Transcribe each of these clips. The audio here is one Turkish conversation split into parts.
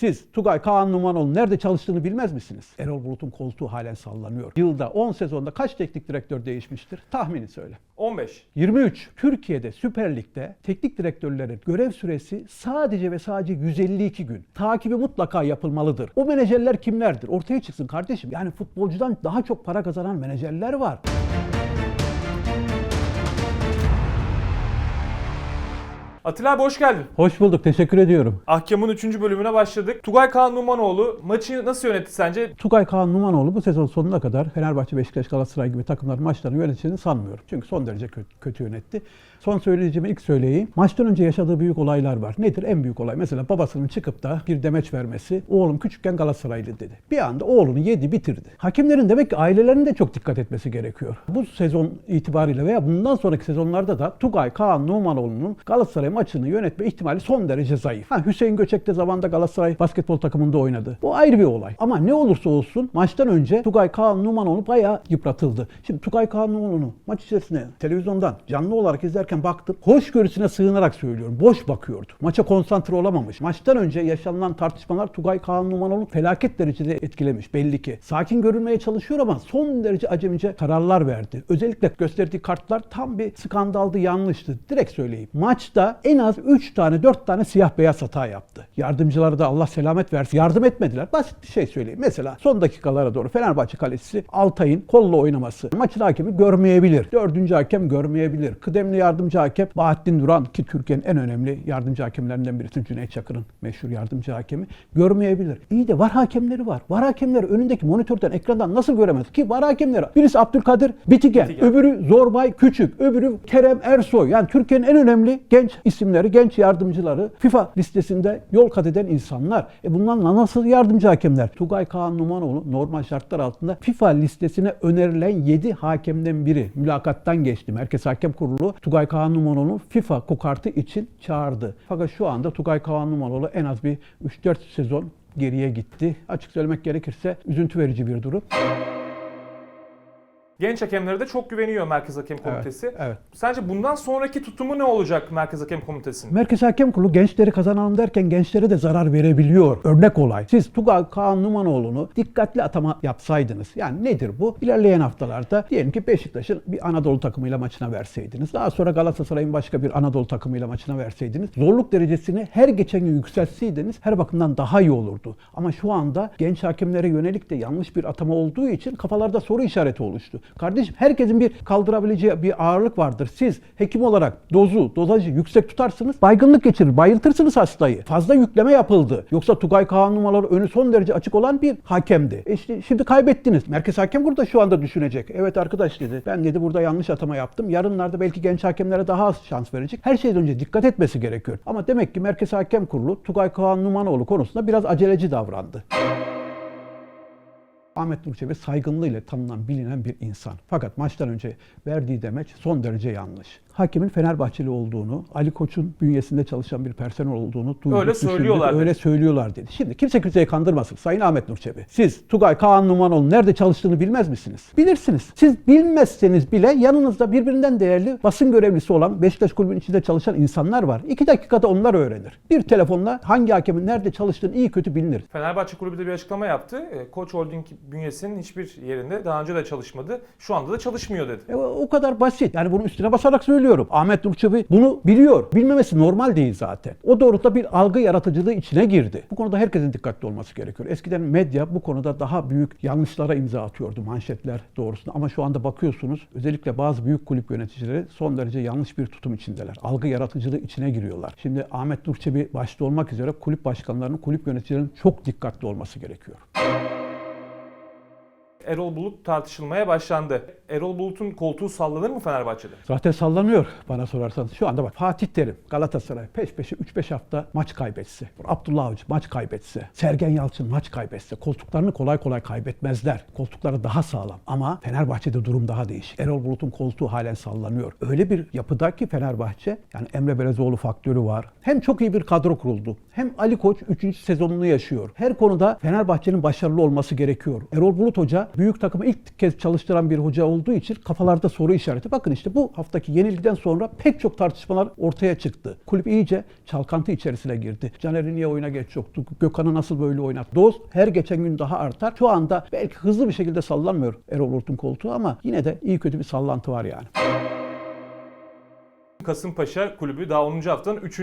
Siz Tugay Kaan Numanoğlu nerede çalıştığını bilmez misiniz? Erol Bulut'un koltuğu halen sallanıyor. Yılda 10 sezonda kaç teknik direktör değişmiştir? Tahmini söyle. 15. 23. Türkiye'de Süper Lig'de teknik direktörlerin görev süresi sadece ve sadece 152 gün. Takibi mutlaka yapılmalıdır. O menajerler kimlerdir? Ortaya çıksın kardeşim. Yani futbolcudan daha çok para kazanan menajerler var. Atilla abi hoş geldin. Hoş bulduk. Teşekkür ediyorum. Ahkam'ın 3. bölümüne başladık. Tugay Kaan Numanoğlu maçı nasıl yönetti sence? Tugay Kaan Numanoğlu bu sezon sonuna kadar Fenerbahçe, Beşiktaş, Galatasaray gibi takımların maçlarını yöneteceğini sanmıyorum. Çünkü son derece kötü, kötü yönetti. Son söyleyeceğimi ilk söyleyeyim. Maçtan önce yaşadığı büyük olaylar var. Nedir en büyük olay? Mesela babasının çıkıp da bir demeç vermesi. Oğlum küçükken Galatasaraylı dedi. Bir anda oğlunu yedi bitirdi. Hakemlerin demek ki ailelerinin de çok dikkat etmesi gerekiyor. Bu sezon itibariyle veya bundan sonraki sezonlarda da Tugay Kaan Numanoğlu'nun Galatasaray maçını yönetme ihtimali son derece zayıf. Ha, Hüseyin Göçek de zamanında Galatasaray basketbol takımında oynadı. Bu ayrı bir olay. Ama ne olursa olsun maçtan önce Tugay Kaan Numanoğlu bayağı yıpratıldı. Şimdi Tugay Kaan Numanoğlu maç içerisinde televizyondan canlı olarak izlerken baktım. Hoşgörüsüne sığınarak söylüyorum. Boş bakıyordu. Maça konsantre olamamış. Maçtan önce yaşanılan tartışmalar Tugay Kaan Numanoğlu felaket derecede etkilemiş belli ki. Sakin görünmeye çalışıyor ama son derece acemice kararlar verdi. Özellikle gösterdiği kartlar tam bir skandaldı, yanlıştı. Direkt söyleyeyim. Maçta en az 3 tane 4 tane siyah beyaz hata yaptı. Yardımcıları da Allah selamet versin. Yardım etmediler. Basit bir şey söyleyeyim. Mesela son dakikalara doğru Fenerbahçe kalecisi Altay'ın kolla oynaması. Maçın hakemi görmeyebilir. Dördüncü hakem görmeyebilir. Kıdemli yardımcı hakem Bahattin Duran ki Türkiye'nin en önemli yardımcı hakemlerinden birisi Cüneyt Çakır'ın meşhur yardımcı hakemi görmeyebilir. İyi de var hakemleri var. Var hakemleri önündeki monitörden ekrandan nasıl göremez ki var hakemleri. Birisi Abdülkadir Bitigen, Bitigen. öbürü Zorbay Küçük, öbürü Kerem Ersoy. Yani Türkiye'nin en önemli genç isimleri, genç yardımcıları FIFA listesinde yol kat eden insanlar. E bunlarla nasıl yardımcı hakemler? Tugay Kaan Numanoğlu normal şartlar altında FIFA listesine önerilen 7 hakemden biri. Mülakattan geçti. Merkez Hakem Kurulu Tugay Kaan Numanoğlu FIFA kokartı için çağırdı. Fakat şu anda Tugay Kaan Numanoğlu en az bir 3-4 sezon geriye gitti. Açık söylemek gerekirse üzüntü verici bir durum. Genç hakemlere de çok güveniyor Merkez Hakem Komitesi. evet. Sence bundan sonraki tutumu ne olacak Merkez Hakem Komitesi'nin? Merkez Hakem Kurulu gençleri kazanalım derken gençlere de zarar verebiliyor. Örnek olay. Siz Tugay Kaan Numanoğlu'nu dikkatli atama yapsaydınız. Yani nedir bu? İlerleyen haftalarda diyelim ki Beşiktaş'ın bir Anadolu takımıyla maçına verseydiniz. Daha sonra Galatasaray'ın başka bir Anadolu takımıyla maçına verseydiniz. Zorluk derecesini her geçen gün yükseltseydiniz her bakımdan daha iyi olurdu. Ama şu anda genç hakemlere yönelik de yanlış bir atama olduğu için kafalarda soru işareti oluştu. Kardeşim herkesin bir kaldırabileceği bir ağırlık vardır. Siz hekim olarak dozu, dozajı yüksek tutarsınız, baygınlık geçirir, bayıltırsınız hastayı. Fazla yükleme yapıldı. Yoksa Tugay Kaan numaraları önü son derece açık olan bir hakemdi. E işte şimdi kaybettiniz. Merkez Hakem burada şu anda düşünecek. Evet arkadaş dedi. Ben dedi burada yanlış atama yaptım. Yarınlarda belki genç hakemlere daha az şans verecek. Her şeyden önce dikkat etmesi gerekiyor. Ama demek ki Merkez Hakem Kurulu Tugay Kaan Numanoğlu konusunda biraz aceleci davrandı. Ahmet Nur Çebi saygınlığıyla tanınan, bilinen bir insan. Fakat maçtan önce verdiği demeç son derece yanlış. Hakemin Fenerbahçeli olduğunu, Ali Koç'un bünyesinde çalışan bir personel olduğunu duyduk, Öyle söylüyorlar Öyle dedi. söylüyorlar dedi. Şimdi kimse kimseyi kandırmasın. Sayın Ahmet Nur Çebi. Siz Tugay Kaan Numanoğlu nerede çalıştığını bilmez misiniz? Bilirsiniz. Siz bilmezseniz bile yanınızda birbirinden değerli basın görevlisi olan Beşiktaş kulübünün içinde çalışan insanlar var. İki dakikada onlar öğrenir. Bir telefonla hangi hakemin nerede çalıştığını iyi kötü bilinir. Fenerbahçe Kulübü de bir açıklama yaptı. E, Koç Holding bünyesinin hiçbir yerinde daha önce de çalışmadı. Şu anda da çalışmıyor dedi. E, o kadar basit. Yani bunun üstüne basarak söylüyorum. Ahmet Nur Çebi bunu biliyor. Bilmemesi normal değil zaten. O doğrultuda bir algı yaratıcılığı içine girdi. Bu konuda herkesin dikkatli olması gerekiyor. Eskiden medya bu konuda daha büyük yanlışlara imza atıyordu manşetler doğrusunda. Ama şu anda bakıyorsunuz özellikle bazı büyük kulüp yöneticileri son derece yanlış bir tutum içindeler. Algı yaratıcılığı içine giriyorlar. Şimdi Ahmet Nur Çebi başta olmak üzere kulüp başkanlarının, kulüp yöneticilerinin çok dikkatli olması gerekiyor. Erol Bulut tartışılmaya başlandı. Erol Bulut'un koltuğu sallanır mı Fenerbahçe'de? Zaten sallanıyor bana sorarsanız. Şu anda bak Fatih Terim Galatasaray peş peşe 3-5 hafta maç kaybetse. Abdullah Avcı maç kaybetse. Sergen Yalçın maç kaybetse. Koltuklarını kolay kolay kaybetmezler. Koltukları daha sağlam. Ama Fenerbahçe'de durum daha değişik. Erol Bulut'un koltuğu halen sallanıyor. Öyle bir yapıda ki Fenerbahçe yani Emre Belezoğlu faktörü var. Hem çok iyi bir kadro kuruldu. Hem Ali Koç 3. sezonunu yaşıyor. Her konuda Fenerbahçe'nin başarılı olması gerekiyor. Erol Bulut Hoca Büyük takımı ilk kez çalıştıran bir hoca olduğu için kafalarda soru işareti. Bakın işte bu haftaki yenilgiden sonra pek çok tartışmalar ortaya çıktı. Kulüp iyice çalkantı içerisine girdi. Caner'i niye oyuna geç yoktu? Gökhan'ı nasıl böyle oynattı? Doz her geçen gün daha artar. Şu anda belki hızlı bir şekilde sallanmıyor Erol Bulut'un koltuğu ama yine de iyi kötü bir sallantı var yani. Kasımpaşa kulübü daha 10. haftanın 3.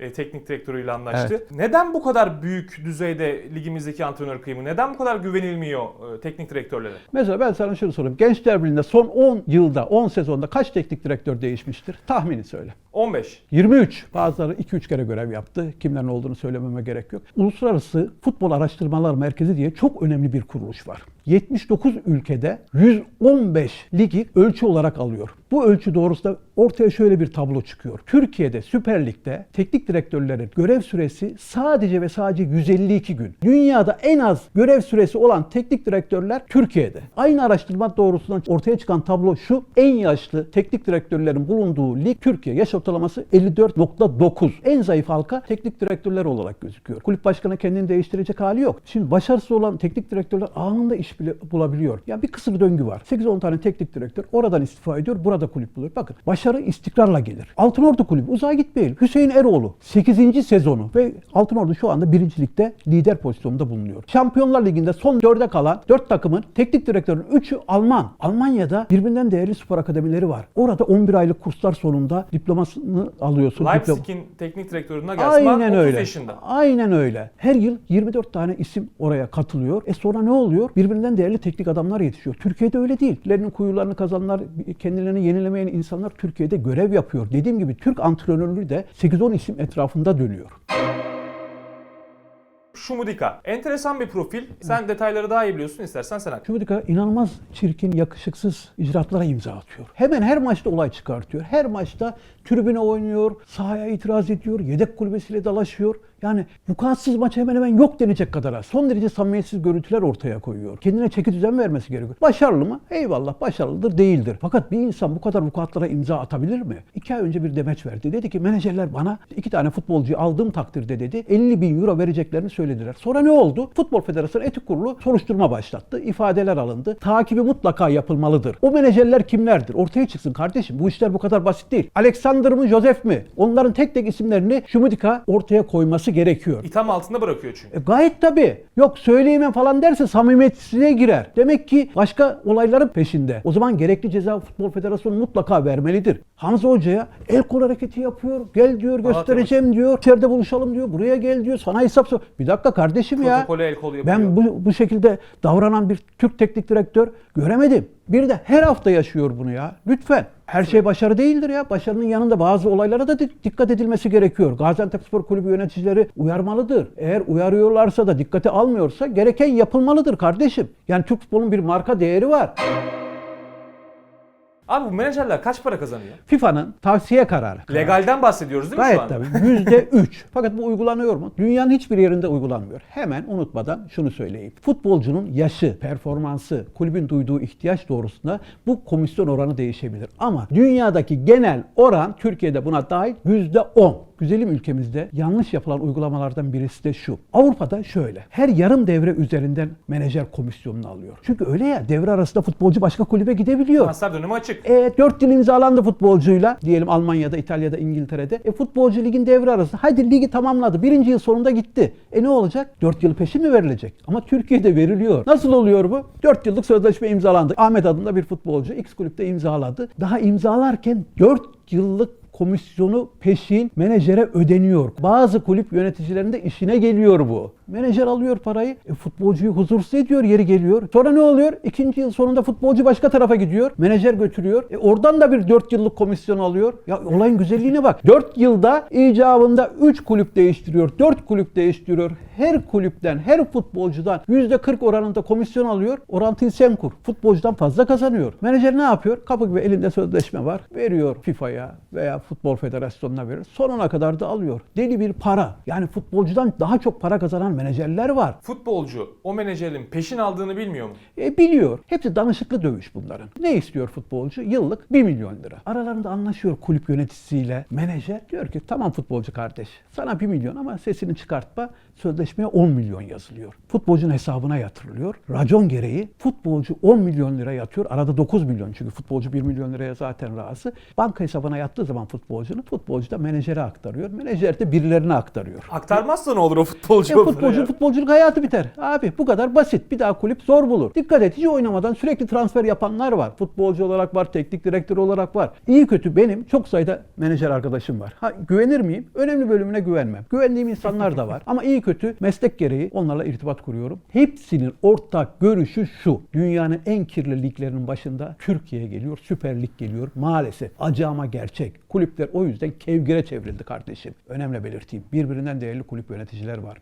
e, teknik direktörüyle anlaştı. Neden bu kadar büyük düzeyde ligimizdeki antrenör kıyımı? Neden bu kadar güvenilmiyor e, teknik direktörlere? Mesela ben sana şunu sorayım. Gençler Birliği'nde son 10 yılda, 10 sezonda kaç teknik direktör değişmiştir? Tahmini söyle. 15. 23. Bazıları 2-3 kere görev yaptı. Kimlerin olduğunu söylememe gerek yok. Uluslararası Futbol Araştırmalar Merkezi diye çok önemli bir kuruluş var. 79 ülkede 115 ligi ölçü olarak alıyor. Bu ölçü doğrusunda ortaya şöyle bir tablo çıkıyor. Türkiye'de Süper Lig'de teknik direktörlerin görev süresi sadece ve sadece 152 gün. Dünyada en az görev süresi olan teknik direktörler Türkiye'de. Aynı araştırma doğrultusunda ortaya çıkan tablo şu. En yaşlı teknik direktörlerin bulunduğu lig Türkiye. Yaş ortalaması 54.9. En zayıf halka teknik direktörler olarak gözüküyor. Kulüp başkanı kendini değiştirecek hali yok. Şimdi başarısız olan teknik direktörler anında iş bile bulabiliyor. Ya bir kısır döngü var. 8-10 tane teknik direktör oradan istifa ediyor, burada kulüp buluyor. Bakın başarı istikrarla gelir. Altınordu kulübü uzağa gitmeyelim. Hüseyin Eroğlu 8. sezonu ve Altınordu şu anda birincilikte lider pozisyonda bulunuyor. Şampiyonlar Ligi'nde son 4'e kalan 4 takımın teknik direktörünün 3'ü Alman. Almanya'da birbirinden değerli spor akademileri var. Orada 11 aylık kurslar sonunda diplomasını alıyorsun. Diplom- Leipzig'in teknik direktörü Nagelsmann Aynen 30 öyle. yaşında. Aynen öyle. Her yıl 24 tane isim oraya katılıyor. E sonra ne oluyor? Birbirinden değerli teknik adamlar yetişiyor. Türkiye'de öyle değil. Lerinin kuyularını kazanlar, kendilerini yenilemeyen insanlar Türkiye'de görev yapıyor. Dediğim gibi Türk antrenörlüğü de 8-10 isim etrafında dönüyor. Şumudika. Enteresan bir profil. Sen detayları daha iyi biliyorsun. İstersen sen aç. Şubidika inanılmaz çirkin, yakışıksız icraatlara imza atıyor. Hemen her maçta olay çıkartıyor. Her maçta tribüne oynuyor, sahaya itiraz ediyor, yedek kulübesiyle dalaşıyor. Yani vukuatsız maç hemen hemen yok denecek kadar. Son derece samimiyetsiz görüntüler ortaya koyuyor. Kendine çeki düzen vermesi gerekiyor. Başarılı mı? Eyvallah başarılıdır değildir. Fakat bir insan bu kadar vukuatlara imza atabilir mi? İki ay önce bir demeç verdi. Dedi ki menajerler bana iki tane futbolcuyu aldığım takdirde dedi 50 bin euro vereceklerini söylediler. Sonra ne oldu? Futbol Federasyonu Etik Kurulu soruşturma başlattı. İfadeler alındı. Takibi mutlaka yapılmalıdır. O menajerler kimlerdir? Ortaya çıksın kardeşim. Bu işler bu kadar basit değil. Alexander mı Joseph mi? Onların tek tek isimlerini Şumudika ortaya koyması gerekiyor. İtham altında bırakıyor çünkü. E gayet tabii. Yok söyleyemem falan derse samimiyetsizliğe girer. Demek ki başka olayların peşinde. O zaman gerekli ceza Futbol Federasyonu mutlaka vermelidir. Hamza Hoca'ya el kol hareketi yapıyor. Gel diyor göstereceğim diyor. İçeride buluşalım diyor. Buraya gel diyor. Sana hesap sor. Bir dakika kardeşim ya. El kol yapıyor. Ben bu, bu şekilde davranan bir Türk teknik direktör göremedim. Bir de her hafta yaşıyor bunu ya. Lütfen. Her şey başarı değildir ya. Başarının yanında bazı olaylara da di- dikkat edilmesi gerekiyor. Gaziantepspor Kulübü yöneticileri uyarmalıdır. Eğer uyarıyorlarsa da dikkate almıyorsa gereken yapılmalıdır kardeşim. Yani Türk futbolunun bir marka değeri var. Abi bu menajerler kaç para kazanıyor? FIFA'nın tavsiye kararı. Legalden bahsediyoruz değil mi şu Gayet anda? tabii. Yüzde üç. Fakat bu uygulanıyor mu? Dünyanın hiçbir yerinde uygulanmıyor. Hemen unutmadan şunu söyleyeyim. Futbolcunun yaşı, performansı, kulübün duyduğu ihtiyaç doğrusunda bu komisyon oranı değişebilir. Ama dünyadaki genel oran Türkiye'de buna dahil yüzde on. Güzelim ülkemizde yanlış yapılan uygulamalardan birisi de şu. Avrupa'da şöyle. Her yarım devre üzerinden menajer komisyonunu alıyor. Çünkü öyle ya devre arasında futbolcu başka kulübe gidebiliyor. Transfer dönemi açık. E, 4 yıl imzalandı futbolcuyla. Diyelim Almanya'da, İtalya'da, İngiltere'de. E, futbolcu ligin devre arası. Hadi ligi tamamladı. Birinci yıl sonunda gitti. E ne olacak? 4 yıl peşin mi verilecek? Ama Türkiye'de veriliyor. Nasıl oluyor bu? 4 yıllık sözleşme imzalandı. Ahmet adında bir futbolcu X kulüpte imzaladı. Daha imzalarken 4 yıllık komisyonu peşin menajere ödeniyor. Bazı kulüp yöneticilerinde işine geliyor bu. Menajer alıyor parayı, e, futbolcuyu huzursuz ediyor, yeri geliyor. Sonra ne oluyor? İkinci yıl sonunda futbolcu başka tarafa gidiyor. Menajer götürüyor. E, oradan da bir 4 yıllık komisyon alıyor. Ya olayın güzelliğine bak. 4 yılda icabında 3 kulüp değiştiriyor, 4 kulüp değiştiriyor. Her kulüpten, her futbolcudan %40 oranında komisyon alıyor. Orantıyı sen kur. Futbolcudan fazla kazanıyor. Menajer ne yapıyor? Kapı gibi elinde sözleşme var. Veriyor FIFA'ya veya Futbol Federasyonu'na verir. Sonuna kadar da alıyor. Deli bir para. Yani futbolcudan daha çok para kazanan menajerler var. Futbolcu o menajerin peşin aldığını bilmiyor mu? E, biliyor. Hepsi danışıklı dövüş bunların. Ne istiyor futbolcu? Yıllık 1 milyon lira. Aralarında anlaşıyor kulüp yöneticisiyle menajer. Diyor ki tamam futbolcu kardeş sana 1 milyon ama sesini çıkartma sözleşmeye 10 milyon yazılıyor. Futbolcunun hesabına yatırılıyor. Racon gereği futbolcu 10 milyon lira yatıyor. Arada 9 milyon çünkü futbolcu 1 milyon liraya zaten razı. Banka hesabına yattığı zaman futbolcunun futbolcu da menajere aktarıyor. Menajer de birilerine aktarıyor. Aktarmazsa ne olur o futbolcu? E, o futbolcu parayı? futbolculuk hayatı biter. Abi bu kadar basit. Bir daha kulüp zor bulur. Dikkat et hiç oynamadan sürekli transfer yapanlar var. Futbolcu olarak var, teknik direktör olarak var. İyi kötü benim çok sayıda menajer arkadaşım var. Ha güvenir miyim? Önemli bölümüne güvenmem. Güvendiğim insanlar da var. Ama iyi kötü meslek gereği onlarla irtibat kuruyorum. Hepsinin ortak görüşü şu. Dünyanın en kirli liglerinin başında Türkiye geliyor. Süper Lig geliyor. Maalesef acı ama gerçek. Kulüpler o yüzden kevgire çevrildi kardeşim. Önemli belirteyim. Birbirinden değerli kulüp yöneticiler var.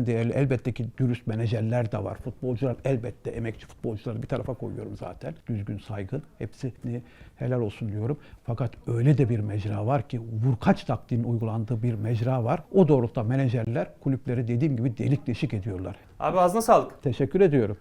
Birbirinden değerli elbette ki dürüst menajerler de var. Futbolcular elbette emekçi futbolcuları bir tarafa koyuyorum zaten. Düzgün, saygın. Hepsini helal olsun diyorum. Fakat öyle de bir mecra var ki vurkaç taktiğinin uygulandığı bir mecra var. O doğrultuda menajerler kulüpleri dediğim gibi delik deşik ediyorlar. Abi ağzına sağlık. Teşekkür ediyorum.